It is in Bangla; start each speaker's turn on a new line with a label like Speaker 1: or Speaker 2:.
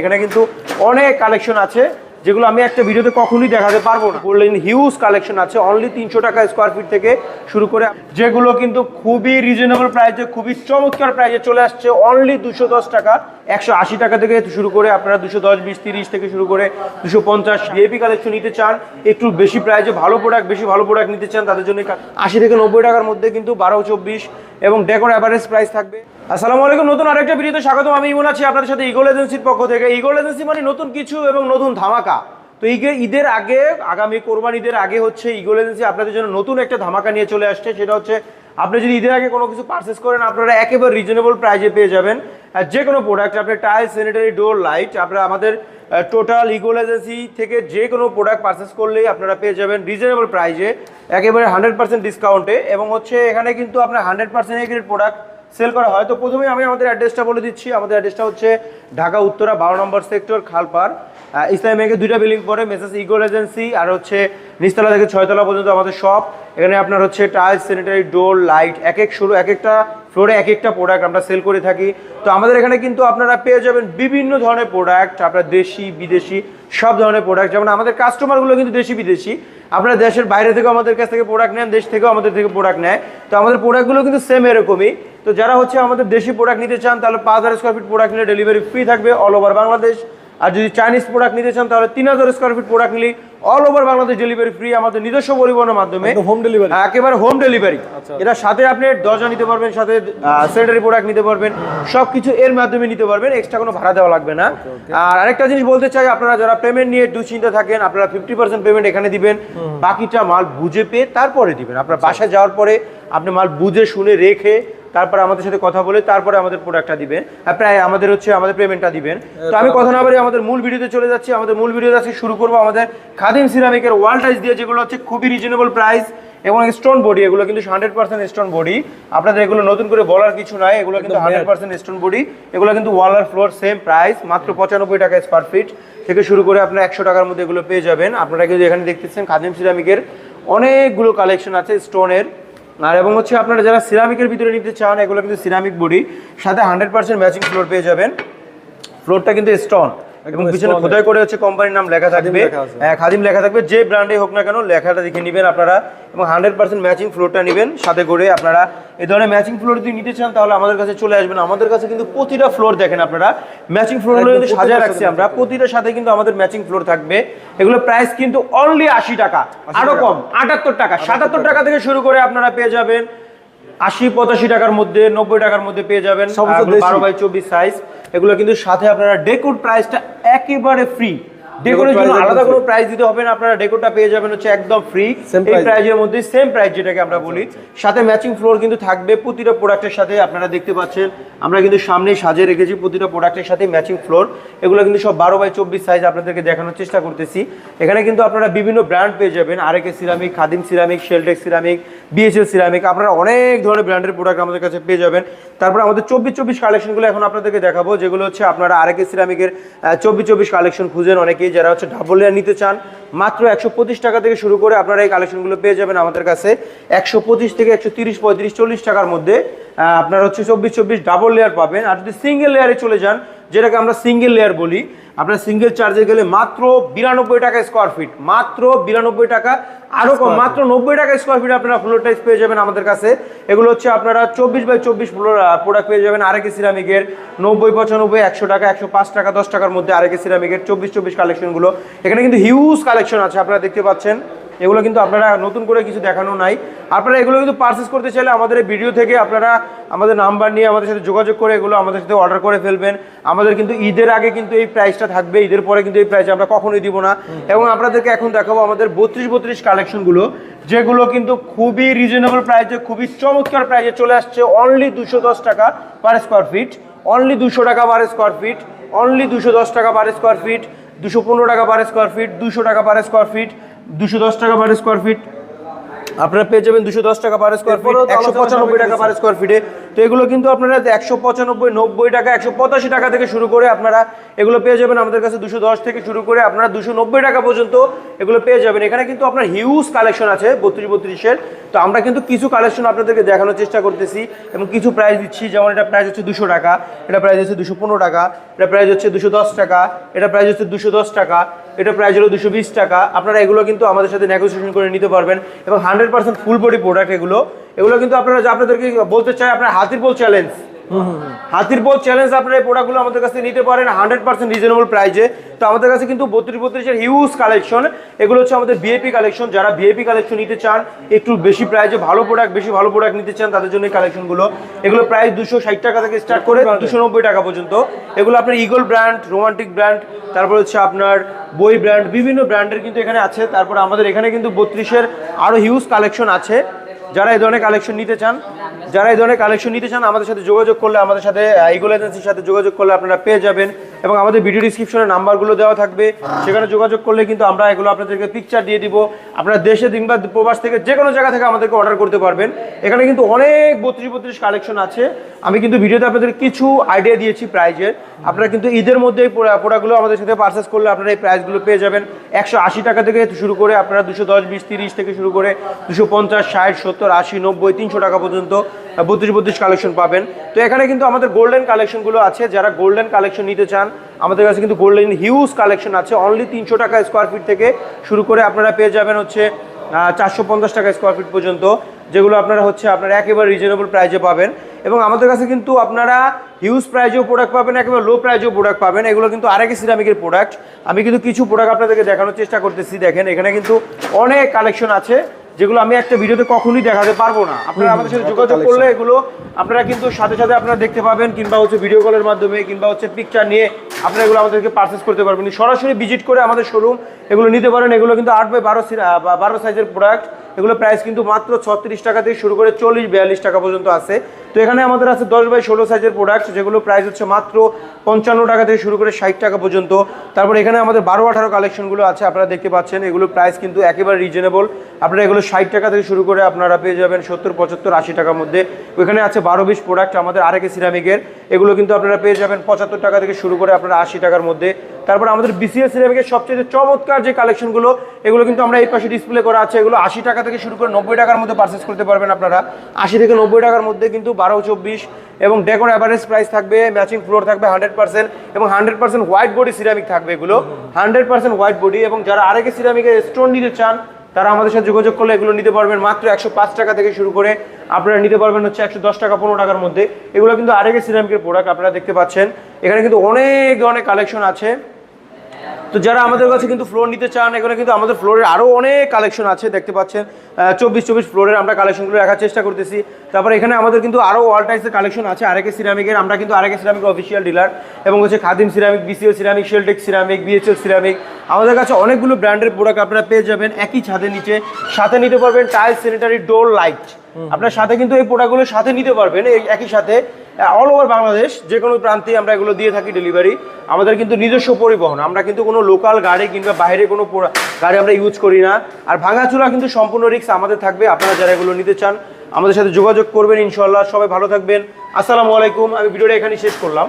Speaker 1: এখানে কিন্তু অনেক কালেকশন আছে, যেগুলো আমি একটা ভিডিওতে কখনোই দেখাতে পারব না। বললেন হিউজ কালেকশন আছে অনলি তিনশো টাকা স্কোয়ার ফিট থেকে শুরু করে, যেগুলো কিন্তু খুবই রিজনেবল প্রাইসে খুবই চমৎকার প্রাইসে চলে আসছে অনলি দুশো দশ টাকা, একশো আশি টাকা থেকে শুরু করে আপনারা দুশো দশ, বিশ, তিরিশ থেকে শুরু করে দুশো পঞ্চাশ ভিএপি কালেকশন নিতে চান, একটু বেশি প্রাইসে ভালো প্রোডাক্ট বেশি ভালো প্রোডাক্ট নিতে চান, তাদের জন্য আশি থেকে নব্বই টাকার মধ্যে কিন্তু বারো, চব্বিশ এবং ডেকোর অ্যাভারেজ প্রাইস থাকবে। আসসালামু আলাইকুম, নতুন আরেকটা ভিডিওতে স্বাগতম। আমি ইমন আছি, আপনাদের সাথে ইগল এজেন্সির পক্ষ থেকে। ইগল এজেন্সি মানে নতুন কিছু এবং নতুন ধামাকা। তো ঈদে ঈদের আগে, আগামী কোরবান ঈদের আগে হচ্ছে ইগল এজেন্সি আপনাদের জন্য নতুন একটা ধামাকা নিয়ে চলে আসছে। সেটা হচ্ছে, আপনি যদি ঈদের আগে কোনো কিছু পারচেস করেন, আপনারা একেবারে রিজনেবল প্রাইজে পেয়ে যাবেন। যে কোনো প্রোডাক্ট আপনার টাইল স্যানিটারি ডোর লাইট আপনারা আমাদের টোটাল ইগল এজেন্সি থেকে যে কোনো প্রোডাক্ট পারচেস করলেই আপনারা পেয়ে যাবেন রিজনেবল প্রাইসে একেবারে হান্ড্রেড পার্সেন্ট ডিসকাউন্টে এবং হচ্ছে এখানে কিন্তু আপনার hundred percent A grade product sale করা হয়। তো প্রথমে আমি আমাদের অ্যাড্রেসটা বলে দিচ্ছি। আমাদের অ্যাড্রেসটা হচ্ছে ঢাকা উত্তরা বারো নম্বর সেক্টর খালপার ইসলাম ব্যাংকের দুইটা বিল্ডিং পরে মেসেজ ইগোল এজেন্সি আর হচ্ছে নিচতলা থেকে ছয়তলা পর্যন্ত আমাদের শপ এখানে আপনার হচ্ছে টাইলস স্যানিটারি ডোর লাইট এক এক শুরু, এক একটা ফ্লোরে এক একটা প্রোডাক্ট আমরা সেল করে থাকি। তো আমাদের এখানে কিন্তু আপনারা পেয়ে যাবেন বিভিন্ন ধরনের প্রোডাক্ট আপনার দেশি, বিদেশি, সব ধরনের প্রোডাক্ট যেমন আমাদের কাস্টমারগুলো কিন্তু দেশি, বিদেশি। আপনারা দেশের বাইরে থেকেও আমাদের কাছ থেকে প্রোডাক্ট নেন, দেশ থেকেও আমাদের থেকে প্রোডাক্ট নেয়। তো আমাদের প্রোডাক্টগুলো কিন্তু সেম এরকমই। তো যারা হচ্ছে আমাদের দেশি প্রোডাক্ট নিতে চান তাহলে পাঁচ হাজার স্কোয়ার ফিট প্রোডাক্ট নিলে ডেলিভারি ফ্রি থাকবে অল ওভার বাংলাদেশ। আর যদি চাইনিজ প্রোডাক্ট নিতে চান তাহলে তিন হাজার স্কোয়ার ফিট প্রোডাক্ট নিলে all over Bangladesh delivery free আমাদের নিজস্ব পরিবহনের মাধ্যমে।
Speaker 2: হোম ডেলিভারি
Speaker 1: একেবারে হোম ডেলিভারি এটা সাথে আপনি দরজা নিতে পারবেন সাথে স্যানিটারি প্রোডাক্ট নিতে পারবেন সবকিছু এর মাধ্যমে নিতে পারবেন এক্সট্রা কোনো ভাড়া দেওয়া লাগবে না। আর আরেকটা জিনিস বলতে চাই আপনারা যারা পেমেন্ট নিয়ে দুশ্চিন্তা থাকেন আপনারা ফিফটি পার্সেন্ট পেমেন্ট এখানে দিবেন বাকিটা মাল বুঝে পেয়ে তারপরে দিবেন। আপনার বাসায় যাওয়ার পরে আপনি মাল বুঝে শুনে রেখে তারপরে আমাদের সাথে কথা বলে তারপরে আমাদের প্রোডাক্টটা দিবেন আর প্রায় আমাদের হচ্ছে আমাদের পেমেন্টটা দিবেন। তো আমি কথা না বলে আমাদের মূল ভিডিওতে চলে যাচ্ছি। আমাদের মূল ভিডিওতে আজকে শুরু করব আমাদের খাদিম সিরামিকের ওয়াল টাইস দিয়ে যেগুলো হচ্ছে খুবই রিজনেবল প্রাইস এবং স্টোন বডি এগুলো কিন্তু হান্ড্রেড পার্সেন্ট স্টোন বডি আপনাদের এগুলো নতুন করে বলার কিছু নাই এগুলো কিন্তু হান্ড্রেড পার্সেন্ট স্টোন বডি এগুলো কিন্তু ওয়াল আর ফ্লোর সেম প্রাইস মাত্র পঁচানব্বই টাকা স্কোয়ার ফিট থেকে শুরু করে আপনার একশো টাকার মধ্যে এগুলো পেয়ে যাবেন। আপনারা কিন্তু এখানে দেখতেছেন খাদিম সিরামিকের অনেকগুলো কালেকশন আছে স্টোনের আর এবং হচ্ছে আপনারা যারা সিরামিকের ভিতরে নিতে চান, এগুলো কিন্তু সিরামিক বডি, সাথে হান্ড্রেড পার্সেন্ট ম্যাচিং ফ্লোর পেয়ে যাবেন। ফ্লোরটা কিন্তু স্টোন এবং পিছনে খোদাই করে হচ্ছে কোম্পানির নাম লেখা থাকবে। হ্যাঁ খাদিম লেখা থাকবে। যে ব্র্যান্ডে হোক না কেন লেখাটা দেখে নেবেন আপনারা এবং হান্ড্রেড পার্সেন্ট ম্যাচিং ফ্লোরটা নেবেন। সাথে করে আপনারা এই ধরনের ম্যাচিং ফ্লোর যদি নিতে চান তাহলে আমাদের কাছে চলে আসবেন। আমাদের কাছে কিন্তু প্রতিটা ফ্লোর দেখেন আপনারা। ম্যাচিং ফ্লোরগুলো কিন্তু সাজায় রাখছি আমরা। প্রতিটার সাথে কিন্তু আমাদের ম্যাচিং ফ্লোর থাকবে। এগুলো প্রাইস কিন্তু অনলি আশি টাকা।
Speaker 2: আরও
Speaker 1: কম আটাত্তর টাকা সাতাত্তর টাকা। থেকে শুরু করে আপনারা পেয়ে যাবেন। আশি পঁচাশি টাকার মধ্যে নব্বই টাকার মধ্যে পেয়ে যাবেন। বারো বাই চব্বিশ সাইজ এগুলো কিন্তু সাথে আপনারা ডেকোর প্রাইসটা একেবারে ফ্রি ডেকোরের জন্য আলাদা কোনো প্রাইস দিতে হবে না আপনারা ডেকোরটা পেয়ে যাবেন হচ্ছে একদম ফ্রি এই প্রাইজের মধ্যে সেম প্রাইস যেটাকে আমরা বলি। সাথে ম্যাচিং ফ্লোর কিন্তু থাকবে প্রতিটা প্রোডাক্টের সাথে আপনারা দেখতে পাচ্ছেন। আমরা কিন্তু সামনেই সাজিয়ে রেখেছি প্রতিটা প্রোডাক্টের সাথে ম্যাচিং ফ্লোর এগুলো কিন্তু সব বারো বাই চব্বিশ সাইজ আপনাদেরকে দেখানোর চেষ্টা করতেছি। এখানে কিন্তু আপনারা বিভিন্ন ব্র্যান্ড পেয়ে যাবেন। আরেকে ceramic Khadim ceramic Sheltech ceramic BSL ceramic আপনারা অনেক ধরনের ব্র্যান্ডের প্রোডাক্ট আমাদের কাছে পেয়ে যাবেন। তারপর আমাদের চব্বিশ চব্বিশ কালেকশনগুলো এখন আপনাদেরকে দেখাবো যেগুলো হচ্ছে আপনারা আরেকে সিরামিকের চব্বিশ চব্বিশ কালেকশন খুঁজেন অনেকেই যারা হচ্ছে ডাবল লেয়ার নিতে চান, মাত্র একশো পঁচিশ টাকা থেকে শুরু করে আপনারা এই কালেকশনগুলো পেয়ে যাবেন আমাদের কাছে। একশো পঁচিশ থেকে একশো তিরিশ, পঁয়ত্রিশ, চল্লিশ টাকার মধ্যে আপনার হচ্ছে চব্বিশ চব্বিশ ডাবল লেয়ার পাবেন। আর যদি সিঙ্গেল লেয়ারে চলে যান, যেটাকে আমরা সিঙ্গেল লেয়ার বলি আপনার সিঙ্গেল চার্জে গেলে মাত্র বিরানব্বই টাকা স্কোয়ার ফিট মাত্র বিরানব্বই টাকা আরও কম মাত্র নব্বই টাকা স্কোয়ার ফিট আপনারা ফ্লোর টাইস পেয়ে যাবেন আমাদের কাছে। এগুলো হচ্ছে আপনারা চব্বিশ বাই চব্বিশ ফ্লোর প্রোডাক্ট পেয়ে যাবেন আরেকে সিরামিকের নব্বই পঁচানব্বই একশো টাকা একশো পাঁচ টাকা দশ টাকার মধ্যে আরেকে সিরামিকের চব্বিশ চব্বিশ কালেকশনগুলো এখানে কিন্তু হিউজ কালেকশন আছে আপনারা দেখতে পাচ্ছেন। এগুলো কিন্তু আপনারা নতুন করে কিছু দেখানো নাই। আপনারা এগুলো কিন্তু পারচেস করতে চাইলে আমাদের এই ভিডিও থেকে আপনারা আমাদের নাম্বার নিয়ে আমাদের সাথে যোগাযোগ করে এগুলো আমাদের সাথে অর্ডার করে ফেলবেন। আমাদের কিন্তু ঈদের আগে কিন্তু এই প্রাইসটা থাকবে, ঈদের পরে কিন্তু এই প্রাইস আমরা কখনোই দিব না। এবং আপনাদেরকে এখন দেখাবো আমাদের বত্রিশ বত্রিশ কালেকশনগুলো যেগুলো কিন্তু খুবই রিজনেবল প্রাইসে খুবই চমৎকার প্রাইসে চলে আসছে। অনলি দুশো দশ টাকা পার স্কোয়ার ফিট অনলি দুশো টাকা পার স্কোয়ার ফিট অনলি দুশো দশ টাকা পার স্কোয়ার ফিট দুশো পনেরো টাকা পার স্কোয়ার ফিট দুশো টাকা পার স্কোয়ার ফিট দুশো দশ টাকা পার স্কোয়ার ফিট আপনারা পেয়ে যাবেন দুশো দশ টাকা পার স্কোয়ার ফিট একশো পঁচানব্বই টাকা পার স্কোয়ার ফিটে তো এগুলো কিন্তু আপনারা একশো পঁচানব্বই নব্বই টাকা একশো পঁচাশি টাকা থেকে শুরু করে আপনারা এগুলো পেয়ে যাবেন আমাদের কাছে দুশো দশ থেকে শুরু করে আপনারা দুশো নব্বই টাকা পর্যন্ত এগুলো পেয়ে যাবেন। এখানে কিন্তু আপনার হিউজ কালেকশন আছে বত্রিশ বত্রিশের। তো আমরা কিন্তু কিছু কালেকশন আপনাদেরকে দেখানোর চেষ্টা করতেছি এবং কিছু প্রাইস দিচ্ছি। যেমন এটা প্রাইস হচ্ছে দুশো টাকা এটা প্রাইস হচ্ছে দুশো পনেরো টাকা এটা প্রাইস হচ্ছে দুশো দশ টাকা এটা প্রাইস হচ্ছে দুশো দশ টাকা। এটা প্রাইস হলো দুশো বিশ টাকা। আপনারা এগুলো কিন্তু আমাদের সাথে নেগোসিয়েশন করে নিতে পারবেন এবং hundred percent full body product এগুলো। এগুলো কিন্তু আপনারা আপনাদেরকে বলতে চাই, আপনার হাতির বল চ্যালেঞ্জ হাতির বল চ্যালেঞ্জ আপনারা এই প্রোডাক্টগুলো আমাদের কাছে নিতে পারেন হান্ড্রেড পার্সেন্ট রিজনেবল প্রাইজে তো আমাদের কাছে কিন্তু বত্রিশ বত্রিশের হিউজ কালেকশন এগুলো হচ্ছে আমাদের বিএপি কালেকশন যারা বিএপি কালেকশন নিতে চান একটু বেশি প্রাইজে ভালো প্রোডাক্ট বেশি ভালো প্রোডাক্ট নিতে চান তাদের জন্য কালেকশনগুলো এগুলো প্রাইস দুশো ষাট টাকা থেকে স্টার্ট করে দুশো নব্বই টাকা পর্যন্ত। এগুলো আপনার ইগল ব্র্যান্ড রোমান্টিক ব্র্যান্ড তারপর হচ্ছে আপনার বই ব্র্যান্ড বিভিন্ন ব্র্যান্ডের কিন্তু এখানে আছে। তারপর আমাদের এখানে কিন্তু বত্রিশের আরও হিউজ কালেকশন আছে। যারা এই ধরনের কালেকশন নিতে চান যারা এই ধরনের কালেকশন নিতে চান, আমাদের সাথে যোগাযোগ করলে, আমাদের সাথে ইগল এজেন্সির সাথে যোগাযোগ করলে আপনারা পেয়ে যাবেন। এবং আমাদের ভিডিও ডিসক্রিপশনে নাম্বারগুলো দেওয়া থাকবে। সেখানে যোগাযোগ করলে কিন্তু আমরা এগুলো আপনাদেরকে পিকচার দিয়ে দিব। আপনারা দেশে কিংবা প্রবাস থেকে যে কোনো জায়গা থেকে আমাদেরকে অর্ডার করতে পারবেন। এখানে কিন্তু অনেক বত্রিশ বত্রিশ কালেকশন আছে। আমি কিন্তু ভিডিওতে আপনাদের কিছু আইডিয়া দিয়েছি প্রাইজের আপনারা কিন্তু ঈদের মধ্যে এই প্রোডাক্টগুলো আমাদের সাথে পারচেস করলে আপনারা এই প্রাইসগুলো পেয়ে যাবেন। একশো আশি টাকা থেকে শুরু করে আপনারা দুশো দশ, বিশ, তিরিশ থেকে শুরু করে দুশো পঞ্চাশ, ষাট, সত্তর, আশি, নব্বই, তিনশো টাকা পর্যন্ত বত্রিশ বত্রিশ কালেকশন পাবেন। তো এখানে কিন্তু আমাদের গোল্ডেন কালেকশনগুলো আছে। যারা গোল্ডেন কালেকশন নিতে চান, আমাদের কাছে কিন্তু গোল্ডেন হিউজ কালেকশন আছে। অনলি তিনশো টাকা স্কোয়ার ফিট থেকে শুরু করে আপনারা পেয়ে যাবেন হচ্ছে চারশো পঞ্চাশ টাকা স্কোয়ার ফিট পর্যন্ত, যেগুলো আপনারা হচ্ছে আপনারা একেবারে রিজনেবল প্রাইজে পাবেন। এবং আমাদের কাছে কিন্তু আপনারা হিউজ প্রাইজেও প্রোডাক্ট পাবেন, একেবারে লো প্রাইজেও প্রোডাক্ট পাবেন। এগুলো কিন্তু আরেকে সিরামিকের প্রোডাক্ট আমি কিন্তু কিছু প্রোডাক্ট আপনাদেরকে দেখানোর চেষ্টা করতেছি, দেখেন। এখানে কিন্তু অনেক কালেকশন আছে। যেগুলো আমি একটা ভিডিওতে কখনোই দেখাতে পারব না। আপনারা আমাদের সাথে যোগাযোগ করলে এগুলো আপনারা কিন্তু সাথে সাথে আপনারা দেখতে পাবেন কিংবা হচ্ছে ভিডিও কলের মাধ্যমে কিংবা হচ্ছে পিকচার নিয়ে আপনারা এগুলো আমাদেরকে পারচেস করতে পারবেন। সরাসরি ভিজিট করে আমাদের শোরুম এগুলো নিতে পারেন। এগুলো কিন্তু আট বাই বারো বারো সাইজের প্রোডাক্ট এগুলো প্রাইস কিন্তু মাত্র ছত্রিশ টাকা থেকে শুরু করে চল্লিশ বিয়াল্লিশ টাকা পর্যন্ত আছে। তো এখানে আমাদের আছে দশ বাই ষোলো সাইজের প্রোডাক্ট যেগুলো প্রাইস হচ্ছে মাত্র পঞ্চান্ন টাকা থেকে শুরু করে ষাট টাকা পর্যন্ত। তারপর এখানে আমাদের বারো আঠারো কালেকশনগুলো আছে, আপনারা দেখতে পাচ্ছেন, এগুলো প্রাইস কিন্তু একেবারে রিজনেবল আপনারা এগুলো ষাট টাকা থেকে শুরু করে আপনারা পেয়ে যাবেন সত্তর, পঁচাত্তর, আশি টাকার মধ্যে। ওইখানে আছে বারো বিশ প্রোডাক্ট আমাদের আরেকে সিরামিকের এগুলো কিন্তু আপনারা পেয়ে যাবেন পঁচাত্তর টাকা থেকে শুরু করে আপনারা আশি টাকার মধ্যে। তারপর আমাদের বিসিএস সিরামিকের সবচেয়ে চমৎকার যে কালেকশনগুলো এগুলো কিন্তু আমরা এই পাশে ডিসপ্লে করা আছে। এগুলো আশি টাকা থেকে শুরু করে নব্বই টাকার মধ্যে পারচেস করতে পারবেন আপনারা। আশি থেকে নব্বই টাকার মধ্যে কিন্তু বারো, চব্বিশ এবং ডেকোর অ্যাভারেজ প্রাইস থাকবে ম্যাচিং ফ্লোর থাকবে হান্ড্রেড পার্সেন্ট এবং hundred percent white body ceramic থাকবে এগুলো। হান্ড্রেড পার্সেন্ট হোয়াইট বডি এবং যারা আরেকে সিরামিকের স্টোন নিতে চান, তারা আমাদের সাথে যোগাযোগ করলে এগুলো নিতে পারবেন মাত্র একশো পাঁচ টাকা থেকে শুরু করে আপনারা নিতে পারবেন হচ্ছে একশো দশ টাকা, পনেরো টাকার মধ্যে। এগুলো কিন্তু আরেকে সিরামিকের প্রোডাক্ট আপনারা দেখতে পাচ্ছেন। এখানে কিন্তু অনেক ধরনের কালেকশন আছে। তো যারা আমাদের কাছে কিন্তু ফ্লোর নিতে চান এখানে কিন্তু আমাদের ফ্লোরের আরও অনেক কালেকশন আছে দেখতে পাচ্ছেন। চব্বিশ চব্বিশ ফ্লোরের আমরা কালেকশনগুলো রাখার চেষ্টা করতেছি। তারপর এখানে আমাদের কিন্তু আরও অল টাইপসের কালেকশন আছে আরেকে সিরামিকের আমরা কিন্তু আরেকে সিরামিক অফিসিয়াল ডিলার এবং হচ্ছে Khadim ceramic BCL ceramic Sheltech ceramic BHL ceramic আমাদের কাছে অনেকগুলো ব্র্যান্ডের প্রোডাক্ট আপনারা পেয়ে যাবেন একই ছাদের নিচে। সাথে নিতে পারবেন টাইল স্যানিটারি ডোর লাইট আপনার সাথে কিন্তু এই প্রোডাক্টগুলো সাথে নিতে পারবেন এই একই সাথে। অল ওভার বাংলাদেশ, যে কোনো প্রান্তে আমরা এগুলো দিয়ে থাকি ডেলিভারি আমাদের কিন্তু নিজস্ব পরিবহন, আমরা কিন্তু কোনো লোকাল গাড়ি কিংবা বাইরে কোনো গাড়ি আমরা ইউজ করি না। আর ভাঙাচুরা কিন্তু সম্পূর্ণ রিক্স আমাদের থাকবে, আপনারা যারা এগুলো নিতে চান, আমাদের সাথে যোগাযোগ করবেন ইনশাল্লাহ সবাই ভালো থাকবেন। আসসালামু আলাইকুম, আমি ভিডিওটা এখানে শেষ করলাম।